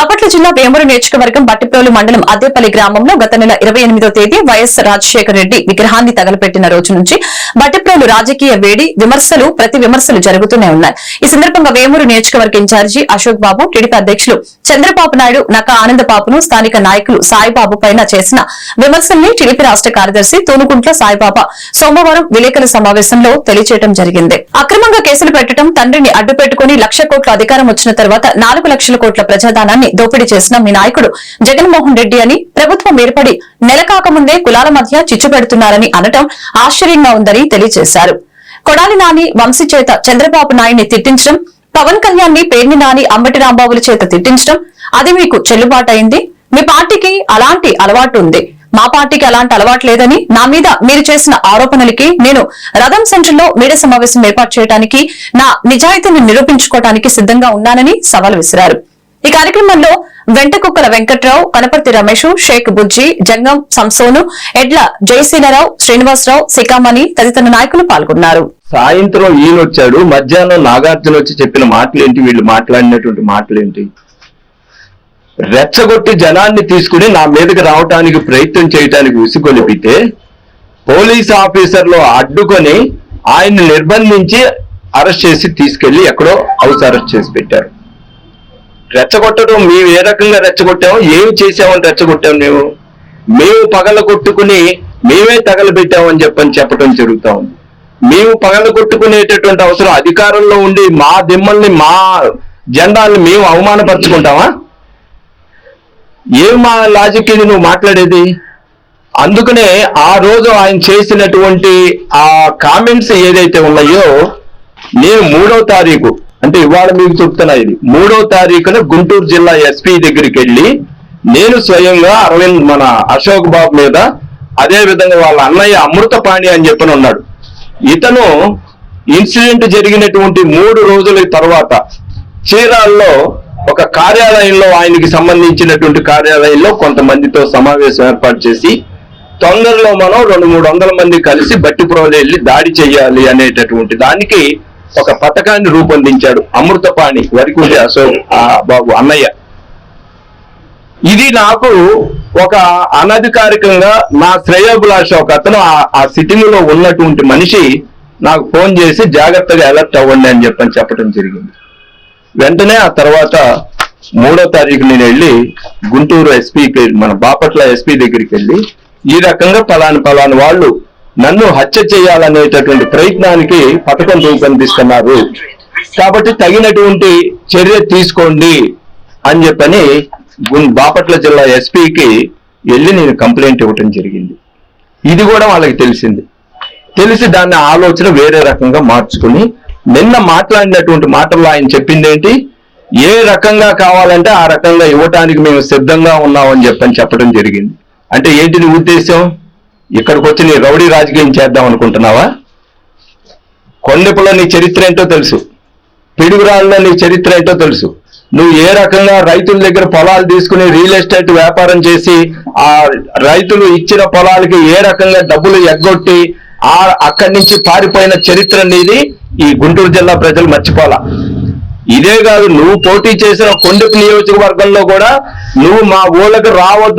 బాపట్ల జిల్లా వేమూరు నియోజకవర్గం బట్టిప్రోలు మండలం అద్దేపల్లి గ్రామంలో గత నెల ఇరవై ఎనిమిదో తేదీ వైఎస్ రాజశేఖర రెడ్డి విగ్రహాన్ని తగలపెట్టిన రోజు నుంచి బట్టిప్రోలు రాజకీయ వేడి విమర్శలు ప్రతి విమర్శలు జరుగుతూనే ఉన్నాయి. ఈ సందర్భంగా వేమూరు నియోజకవర్గ ఇన్ఛార్జి అశోక్ బాబు టీడీపీ అధ్యక్షులు చంద్రబాబు నాయుడు నక ఆనందబాబును స్థానిక నాయకులు సాయిబాబు పైన చేసిన విమర్శల్ని టీడీపీ రాష్ట్ర కార్యదర్శి తూనుకుంట్ల సాయిబాబా సోమవారం విలేకరుల సమావేశంలో తెలియజేయడం జరిగింది. అక్రమంగా కేసులు పెట్టడం తండ్రిని అడ్డు పెట్టుకుని లక్ష కోట్ల అధికారం వచ్చిన తర్వాత నాలుగు లక్షల కోట్ల ప్రజాదానాన్ని దోపిడీ చేసిన మీ నాయకుడు జగన్మోహన్ రెడ్డి అని ప్రభుత్వం ఏర్పడి నెల కాకముందే కులాల మధ్య చిచ్చు పెడుతున్నారని అనటం ఆశ్చర్యంగా ఉందని తెలియజేశారు. కొడాలి నాని వంశీ చేత చంద్రబాబు నాయుడిని తిట్టించడం పవన్ కళ్యాణ్ని పేర్ని నాని అంబటి రాంబాబుల చేత తిట్టించడం అది మీకు చెల్లుబాటైంది మీ పార్టీకి అలాంటి అలవాటు ఉంది. మా పార్టీకి అలాంటి అలవాటు లేదని నా మీద మీరు చేసిన ఆరోపణలకి నేను రథం సెంటర్లో మీడియా సమావేశం ఏర్పాటు చేయడానికి నా నిజాయితీని నిరూపించుకోవడానికి సిద్ధంగా ఉన్నానని సవాల్ విసిరారు. ఈ కార్యక్రమంలో వెంటకుక్కల వెంకట్రావు కనపర్తి రమేష్ షేక్ బుజ్జి జంగం సంసోను ఎడ్ల జయసీనరావు శ్రీనివాసరావు సికామణి తదితర నాయకులు పాల్గొన్నారు. సాయంత్రం ఈయన వచ్చాడు మధ్యాహ్నం నాగార్జున వచ్చి చెప్పిన మాటలు ఏంటి వీళ్ళు మాట్లాడినటువంటి మాటలు ఏంటి రెచ్చగొట్టి జనాన్ని తీసుకుని నా మీదకి రావటానికి ప్రయత్నం చేయటానికి ఉసిగొలిపితే పోలీస్ ఆఫీసర్లు అడ్డుకొని ఆయన్ని నిర్బంధించి అరెస్ట్ చేసి తీసుకెళ్ళి ఎక్కడో హౌస్ అరెస్ట్ చేసి పెట్టారు. రెచ్చగొట్టడం మేము ఏ రకంగా రెచ్చగొట్టాము ఏమి చేసామని రెచ్చగొట్టాము మేము. మేము పగల కొట్టుకుని మేమే తగలబెట్టామని చెప్పని చెప్పడం జరుగుతా ఉంది. మేము పగల కొట్టుకునేటటువంటి అవసరం అధికారంలో ఉండి మా దిమ్మల్ని మా జెండాల్ని మేము అవమానపరుచుకుంటామా? ఏం మా లాజిక్ ఇది నువ్వు మాట్లాడేది? అందుకనే ఆ రోజు ఆయన చేసినటువంటి ఆ కామెంట్స్ ఏదైతే ఉన్నాయో నేను మూడవ తారీఖు అంటే ఇవాళ మీకు చెప్తున్నా ఇది. మూడో తారీఖున గుంటూరు జిల్లా ఎస్పీ దగ్గరికి వెళ్ళి నేను స్వయంగా అరవింద్ మన అశోక్ బాబు మీద అదే విధంగా వాళ్ళ అన్నయ్య అమృతపాణి అని చెప్పని ఉన్నాడు. ఇతను ఇన్సిడెంట్ జరిగినటువంటి మూడు రోజుల తర్వాత చీరాల్లో ఒక కార్యాలయంలో ఆయనకి సంబంధించినటువంటి కార్యాలయంలో కొంతమందితో సమావేశం ఏర్పాటు చేసి తొందరలో మనం రెండు మూడు వందల మంది కలిసి బట్టిప్రోలు వెళ్ళి దాడి చేయాలి అనేటటువంటి దానికి ఒక పథకాన్ని రూపొందించాడు అమృతపాణి వరికుంటి అశోక్ బాబు అన్నయ్య. ఇది నాకు ఒక అనధికారికంగా నా శ్రేయోభిలాష ఒక అతను ఆ- ఆ సిట్టింగ్లో ఉన్నటువంటి మనిషి నాకు ఫోన్ చేసి జాగ్రత్తగా అలర్ట్ అవ్వండి అని చెప్పని చెప్పడం జరిగింది. వెంటనే ఆ తర్వాత మూడో తారీఖు నేను వెళ్ళి గుంటూరు ఎస్పీకి మన బాపట్ల ఎస్పీ దగ్గరికి వెళ్ళి ఈ రకంగా పలాని పలాని వాళ్ళు నన్ను హత్య చేయాలనేటటువంటి ప్రయత్నానికి పథకం రూపొందిస్తున్నారు. కాబట్టి తగినటువంటి చర్య తీసుకోండి అని చెప్పని బాపట్ల జిల్లా ఎస్పీకి వెళ్ళి నేను కంప్లైంట్ ఇవ్వటం జరిగింది. ఇది కూడా వాళ్ళకి తెలిసింది. తెలిసి దాన్ని ఆలోచన వేరే రకంగా మార్చుకుని నిన్న మాట్లాడినటువంటి మాటల్లో ఆయన చెప్పింది ఏంటి ఏ రకంగా కావాలంటే ఆ రకంగా ఇవ్వటానికి మేము సిద్ధంగా ఉన్నామని చెప్పని చెప్పడం జరిగింది. అంటే ఏంటిది ఉద్దేశం? ఇక్కడికి వచ్చి నీ రౌడీ రాజకీయం చేద్దాం అనుకుంటున్నావా? కొండపులో నీ చరిత్ర ఏంటో తెలుసు. పిడుగురాళ్ళలో నీ చరిత్ర ఏంటో తెలుసు. నువ్వు ఏ రకంగా రైతుల దగ్గర పొలాలు తీసుకుని రియల్ ఎస్టేట్ వ్యాపారం చేసి ఆ రైతులు ఇచ్చిన పొలాలకి ఏ రకంగా డబ్బులు ఎగ్గొట్టి ఆ అక్కడి నుంచి పారిపోయిన చరిత్ర అనేది ఈ గుంటూరు జిల్లా ప్రజలు మర్చిపోలా ఇదే కాదు నువ్వు పోటీ చేసిన కొండపు నియోజకవర్గంలో కూడా నువ్వు మా ఊళ్ళకి రావద్దు